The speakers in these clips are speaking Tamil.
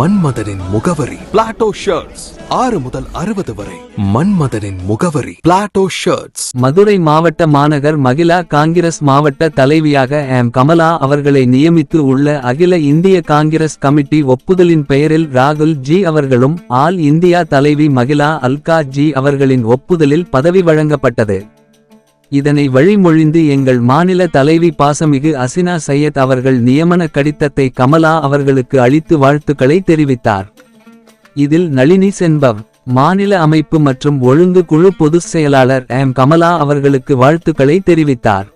மன்மதனின் முகவரி. பிளாட்டோ ஷர்ட்ஸ் ஆறு முதல் அறுபது வரை. மன்மதனின் முகவரி. பிளாட்டோ ஷர்ட்ஸ் மதுரை மாவட்ட மாநகர் மகிழா காங்கிரஸ் மாவட்ட தலைவியாக எம். கமலா அவர்களை நியமித்து உள்ள அகில இந்திய காங்கிரஸ் கமிட்டி ஒப்புதலின் பெயரில் ராகுல் ஜி அவர்களும் ஆல் இந்தியா தலைவி மகிழா அல்கா ஜி அவர்களின் ஒப்புதலில் பதவி வழங்கப்பட்டது. இதனை வழிமொழிந்து எங்கள் மாநில தலைவி பாசமிகு அசினா சையத் அவர்கள் நியமன கடிதத்தை கமலா அவர்களுக்கு அளித்து வாழ்த்துக்களை தெரிவித்தார். இதில் நளினி சென்பவ் மாநில அமைப்பு மற்றும் ஒழுங்கு குழு பொதுச் செயலாளர் எம். கமலா அவர்களுக்கு வாழ்த்துக்களை தெரிவித்தார்.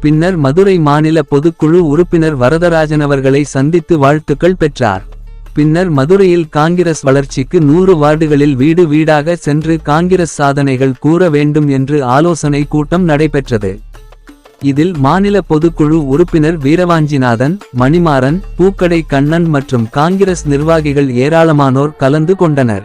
பின்னர் மதுரை மாநில பொதுக்குழு உறுப்பினர் வரதராஜன் அவர்களை சந்தித்து வாழ்த்துக்கள் பெற்றார். பின்னர் மதுரையில் காங்கிரஸ் வளர்ச்சிக்கு நூறு வார்டுகளில் வீடு வீடாக சென்று காங்கிரஸ் சாதனைகள் கூற வேண்டும் என்று ஆலோசனை கூட்டம் நடைபெற்றது. இதில் மாநில பொதுக்குழு உறுப்பினர் வீரவாஞ்சிநாதன் மணிமாறன் பூக்கடை கண்ணன் மற்றும் காங்கிரஸ் நிர்வாகிகள் ஏராளமானோர் கலந்து கொண்டனர்.